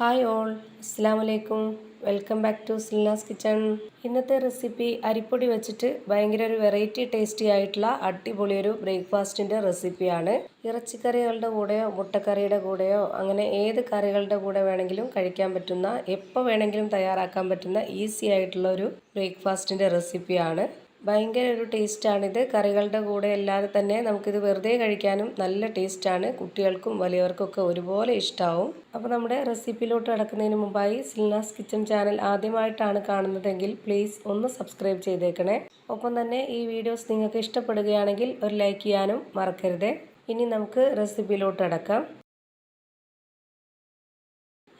Hi all. അസ്സാം വലൈക്കും welcome back to Silna's kitchen. ഇന്നത്തെ റെസിപ്പി അരിപ്പൊടി വെച്ചിട്ട് ഭയങ്കര ഒരു വെറൈറ്റി ടേസ്റ്റി ആയിട്ടുള്ള അടിപൊളി ഒരു ബ്രേക്ക്ഫാസ്റ്റിന്റെ റെസിപ്പിയാണ്. ഇറച്ചിക്കറികളുടെ കൂടെയോ മുട്ടക്കറിയുടെ കൂടെയോ അങ്ങനെ ഏത് കറികളുടെ കൂടെ വേണമെങ്കിലും കഴിക്കാൻ പറ്റുന്ന എപ്പോൾ വേണമെങ്കിലും തയ്യാറാക്കാൻ പറ്റുന്ന ഈസി ആയിട്ടുള്ള ഒരു ബ്രേക്ക്ഫാസ്റ്റിന്റെ റെസിപ്പിയാണ്. ഭയങ്കര ഒരു ടേസ്റ്റാണിത്. കറികളുടെ കൂടെ അല്ലാതെ തന്നെ നമുക്കിത് വെറുതെ കഴിക്കാനും നല്ല ടേസ്റ്റാണ്. കുട്ടികൾക്കും വലിയവർക്കൊക്കെ ഒരുപോലെ ഇഷ്ടമാവും അപ്പോൾ നമ്മുടെ റെസിപ്പിയിലോട്ട് കിടക്കുന്നതിന് മുമ്പായി സിൽനാസ് കിച്ചൺ ചാനൽ ആദ്യമായിട്ടാണ് കാണുന്നതെങ്കിൽ പ്ലീസ് ഒന്ന് സബ്സ്ക്രൈബ് ചെയ്തേക്കണേ. ഒപ്പം തന്നെ ഈ വീഡിയോസ് നിങ്ങൾക്ക് ഇഷ്ടപ്പെടുകയാണെങ്കിൽ ഒരു ലൈക്ക് ചെയ്യാനും മറക്കരുത്. ഇനി നമുക്ക് റെസിപ്പിയിലോട്ട് കിടക്കാം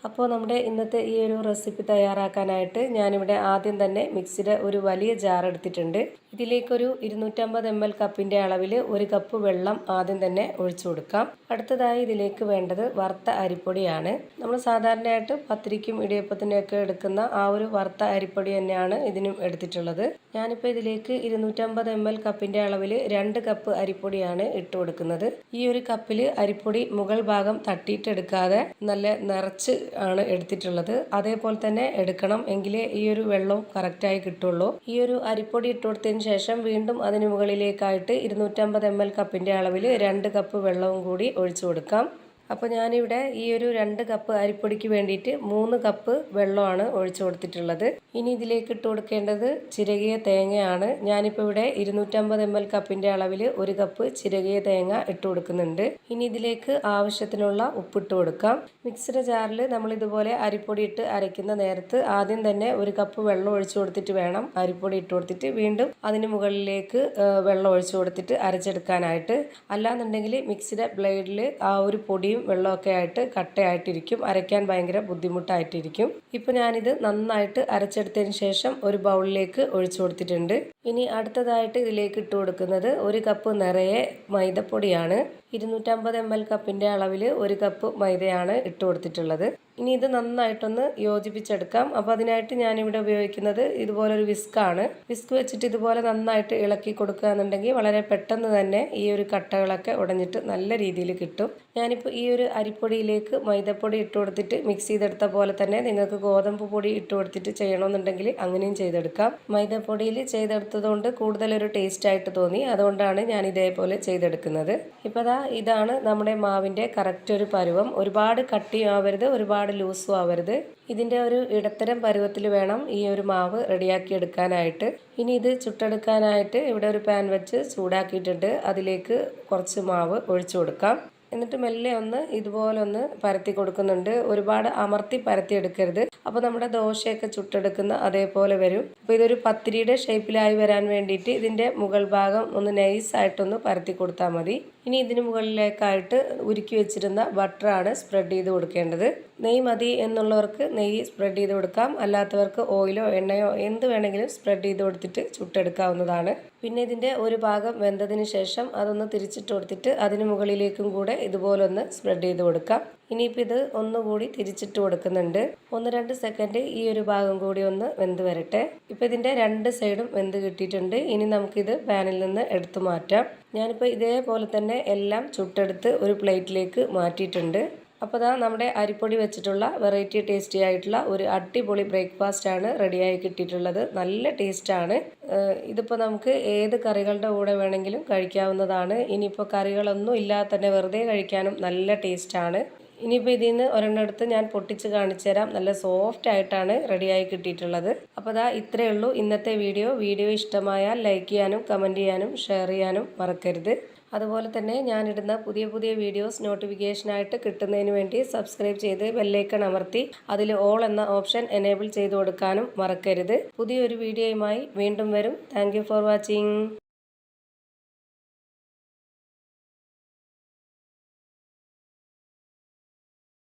അപ്പോൾ നമ്മുടെ ഇന്നത്തെ ഈ ഒരു റെസിപ്പി തയ്യാറാക്കാനായിട്ട് ഞാനിവിടെ ആദ്യം തന്നെ മിക്സിയുടെ ഒരു വലിയ ജാർ എടുത്തിട്ടുണ്ട്. ഇതിലേക്കൊരു ഇരുന്നൂറ്റമ്പത് എം എൽ കപ്പിന്റെ അളവിൽ ഒരു കപ്പ് വെള്ളം ആദ്യം തന്നെ ഒഴിച്ചു കൊടുക്കാം. അടുത്തതായി ഇതിലേക്ക് വേണ്ടത് വറുത്ത അരിപ്പൊടിയാണ്. നമ്മൾ സാധാരണയായിട്ട് പത്തിരിക്കും ഇടിയപ്പത്തിനൊക്കെ എടുക്കുന്ന ആ ഒരു വറുത്ത അരിപ്പൊടി തന്നെയാണ് ഇതിനും എടുത്തിട്ടുള്ളത്. ഞാനിപ്പോൾ ഇതിലേക്ക് ഇരുന്നൂറ്റമ്പത് എം എൽ കപ്പിന്റെ അളവിൽ രണ്ട് കപ്പ് അരിപ്പൊടിയാണ് ഇട്ട് കൊടുക്കുന്നത്. ഈ ഒരു കപ്പിൽ അരിപ്പൊടി മുകൾ ഭാഗം തട്ടിയിട്ടെടുക്കാതെ നല്ല നിറച്ച് ആണ് എടുത്തിട്ടുള്ളത്. അതേപോലെ തന്നെ എടുക്കണം എങ്കിലേ ഈ ഒരു വെള്ളവും കറക്റ്റായി കിട്ടുള്ളൂ. ഈ ഒരു അരിപ്പൊടി ഇട്ട് കൊടുത്തതിന് ശേഷം വീണ്ടും അതിന് മുകളിലേക്കായിട്ട് ഇരുന്നൂറ്റമ്പത് എം എൽ കപ്പിന്റെ അളവിൽ രണ്ട് കപ്പ് വെള്ളവും കൂടി ഒഴിച്ചു കൊടുക്കാം. അപ്പോൾ ഞാനിവിടെ ഈ ഒരു രണ്ട് കപ്പ് അരിപ്പൊടിക്ക് വേണ്ടിയിട്ട് മൂന്ന് കപ്പ് വെള്ളമാണ് ഒഴിച്ചു കൊടുത്തിട്ടുള്ളത്. ഇനി ഇതിലേക്ക് ഇട്ട് കൊടുക്കേണ്ടത് ചിരകിയ തേങ്ങയാണ്. ഞാനിപ്പോൾ ഇവിടെ ഇരുന്നൂറ്റമ്പത് എം എൽ കപ്പിന്റെ അളവിൽ ഒരു കപ്പ് ചിരകിയ തേങ്ങ ഇട്ട് കൊടുക്കുന്നുണ്ട്. ഇനി ഇതിലേക്ക് ആവശ്യത്തിനുള്ള ഉപ്പിട്ട് കൊടുക്കാം. മിക്സിയുടെ ജാറിൽ നമ്മൾ ഇതുപോലെ അരിപ്പൊടി ഇട്ട് അരയ്ക്കുന്ന നേരത്ത് ആദ്യം തന്നെ ഒരു കപ്പ് വെള്ളം ഒഴിച്ചു കൊടുത്തിട്ട് വേണം അരിപ്പൊടി ഇട്ട് കൊടുത്തിട്ട് വീണ്ടും അതിന് മുകളിലേക്ക് വെള്ളം ഒഴിച്ചു കൊടുത്തിട്ട് അരച്ചെടുക്കാനായിട്ട്. അല്ലാന്നുണ്ടെങ്കിൽ മിക്സിയുടെ ബ്ലേഡിൽ ആ ഒരു പൊടിയും പൊടിയും വെള്ളമൊക്കെ ആയിട്ട് കട്ടയായിട്ടിരിക്കും. അരയ്ക്കാൻ ഭയങ്കര ബുദ്ധിമുട്ടായിട്ടിരിക്കും. ഇപ്പോൾ ഞാനിത് നന്നായിട്ട് അരച്ചെടുത്തതിന് ശേഷം ഒരു ബൗളിലേക്ക് ഒഴിച്ചു കൊടുത്തിട്ടുണ്ട്. ഇനി അടുത്തതായിട്ട് ഇതിലേക്ക് ഇട്ട് കൊടുക്കുന്നത് ഒരു കപ്പ് നിറയെ മൈദപ്പൊടിയാണ്. ഇരുന്നൂറ്റമ്പത് എം എൽ കപ്പിന്റെ അളവിൽ ഒരു കപ്പ് മൈദയാണ് ഇട്ട് കൊടുത്തിട്ടുള്ളത്. ഇനി ഇത് നന്നായിട്ടൊന്ന് യോജിപ്പിച്ചെടുക്കാം. അപ്പോൾ അതിനായിട്ട് ഞാനിവിടെ ഉപയോഗിക്കുന്നത് ഇതുപോലൊരു വിസ്കാണ്. വിസ്ക് വെച്ചിട്ട് ഇതുപോലെ നന്നായിട്ട് ഇളക്കി കൊടുക്കുക എന്നുണ്ടെങ്കിൽ വളരെ പെട്ടെന്ന് തന്നെ ഈ ഒരു കട്ടകളൊക്കെ ഉടഞ്ഞിട്ട് നല്ല രീതിയിൽ കിട്ടും. ഞാനിപ്പോൾ ഈ ഒരു അരിപ്പൊടിയിലേക്ക് മൈദപ്പൊടി ഇട്ട് കൊടുത്തിട്ട് മിക്സ് ചെയ്തെടുത്ത പോലെ തന്നെ നിങ്ങൾക്ക് ഗോതമ്പ് പൊടി ഇട്ട് കൊടുത്തിട്ട് ചെയ്യണമെന്നുണ്ടെങ്കിൽ അങ്ങനെയും ചെയ്തെടുക്കാം. മൈദപ്പൊടിയിൽ ചെയ്തെടുത്തതുകൊണ്ട് കൂടുതലൊരു ടേസ്റ്റ് ആയിട്ട് തോന്നി. അതുകൊണ്ടാണ് ഞാൻ ഇതേപോലെ ചെയ്തെടുക്കുന്നത്. ഇപ്പോൾ അതാ ഇതാണ് നമ്മുടെ മാവിന്റെ കറക്റ്റ് ഒരു പരുവം. ഒരുപാട് കട്ടിയും ആവരുത് ഒരുപാട് ലൂസും ആവരുത്. ഇതിന്റെ ഒരു ഇടത്തരം പരുവത്തിൽ വേണം ഈ ഒരു മാവ് റെഡിയാക്കി എടുക്കാനായിട്ട്. ഇനി ഇത് ചുട്ടെടുക്കാനായിട്ട് ഇവിടെ ഒരു പാൻ വെച്ച് ചൂടാക്കിയിട്ടുണ്ട്. അതിലേക്ക് കുറച്ച് മാവ് ഒഴിച്ചു കൊടുക്കാം. എന്നിട്ട് മെല്ലെ ഒന്ന് ഇതുപോലെ ഒന്ന് പരത്തി കൊടുക്കുന്നുണ്ട്. ഒരുപാട് അമർത്തി പരത്തി എടുക്കരുത്. അപ്പോൾ നമ്മുടെ ദോശയൊക്കെ ചുട്ടെടുക്കുന്ന അതേപോലെ വരും. അപ്പോൾ ഇതൊരു പത്തിരിയുടെ ഷേപ്പിലായി വരാൻ വേണ്ടിയിട്ട് ഇതിന്റെ മുകൾ ഭാഗം ഒന്ന് നൈസായിട്ടൊന്ന് പരത്തി കൊടുത്താൽ മതി. ഇനി ഇതിന് മുകളിലേക്കായിട്ട് ഉരുക്കി വെച്ചിരുന്ന ബട്ടറാണ് സ്പ്രെഡ് ചെയ്ത് കൊടുക്കേണ്ടത്. നെയ് മതി എന്നുള്ളവർക്ക് നെയ്യ് സ്പ്രെഡ് ചെയ്ത് കൊടുക്കാം. അല്ലാത്തവർക്ക് ഓയിലോ എണ്ണയോ എന്ത് വേണമെങ്കിലും സ്പ്രെഡ് ചെയ്ത് കൊടുത്തിട്ട് ചുട്ടെടുക്കാവുന്നതാണ്. പിന്നെ ഇതിന്റെ ഒരു ഭാഗം വെന്തതിന് ശേഷം അതൊന്ന് തിരിച്ചിട്ട് കൊടുത്തിട്ട് അതിന് മുകളിലേക്കും കൂടെ ഇതുപോലൊന്ന് സ്പ്രെഡ് ചെയ്ത് കൊടുക്കാം. ഇനിയിപ്പോൾ ഇത് ഒന്നുകൂടി തിരിച്ചിട്ട് കൊടുക്കുന്നുണ്ട്. ഒന്ന് രണ്ട് സെക്കൻഡ് ഈ ഒരു ഭാഗം കൂടി ഒന്ന് വെന്ത് വരട്ടെ. ഇപ്പോൾ ഇതിന്റെ രണ്ട് സൈഡും വെന്ത് കിട്ടിയിട്ടുണ്ട്. ഇനി നമുക്കിത് പാനിൽ നിന്ന് എടുത്തു മാറ്റാം. ഞാനിപ്പോൾ ഇതേപോലെ തന്നെ എല്ലാം ചുട്ടെടുത്ത് ഒരു പ്ലേറ്റിലേക്ക് മാറ്റിയിട്ടുണ്ട്. അപ്പോൾ ദാ നമ്മുടെ അരിപ്പൊടി വെച്ചിട്ടുള്ള വെറൈറ്റി ടേസ്റ്റി ആയിട്ടുള്ള ഒരു അടിപൊളി ബ്രേക്ക്ഫാസ്റ്റ് ആണ് റെഡിയായി കിട്ടിയിട്ടുള്ളത്. നല്ല ടേസ്റ്റാണ് ഇതിപ്പോൾ നമുക്ക് ഏത് കറികളുടെ കൂടെ വേണമെങ്കിലും കഴിക്കാവുന്നതാണ്. ഇനിയിപ്പോൾ കറികളൊന്നും ഇല്ലാതെ തന്നെ വെറുതെ കഴിക്കാനും നല്ല ടേസ്റ്റാണ് ഇനിയിപ്പോൾ ഇതിൽ നിന്ന് ഒരെണ്ണം എടുത്ത് ഞാൻ പൊട്ടിച്ച് കാണിച്ചു തരാം നല്ല സോഫ്റ്റ് ആയിട്ടാണ് റെഡിയായി കിട്ടിയിട്ടുള്ളത്. അപ്പോൾ അതാ ഇത്രയേ ഉള്ളൂ ഇന്നത്തെ വീഡിയോ വീഡിയോ ഇഷ്ടമായാൽ ലൈക്ക് ചെയ്യാനും കമന്റ് ചെയ്യാനും ഷെയർ ചെയ്യാനും മറക്കരുത്. അതുപോലെ തന്നെ ഞാനിടുന്ന പുതിയ പുതിയ വീഡിയോസ് നോട്ടിഫിക്കേഷനായിട്ട് കിട്ടുന്നതിന് വേണ്ടി സബ്സ്ക്രൈബ് ചെയ്ത് ബെല്ലൈക്കൺ അമർത്തി അതിൽ ഓൾ എന്ന ഓപ്ഷൻ എനേബിൾ ചെയ്ത് കൊടുക്കാനും മറക്കരുത്. പുതിയൊരു വീഡിയോയുമായി വീണ്ടും വരും. Thank for watching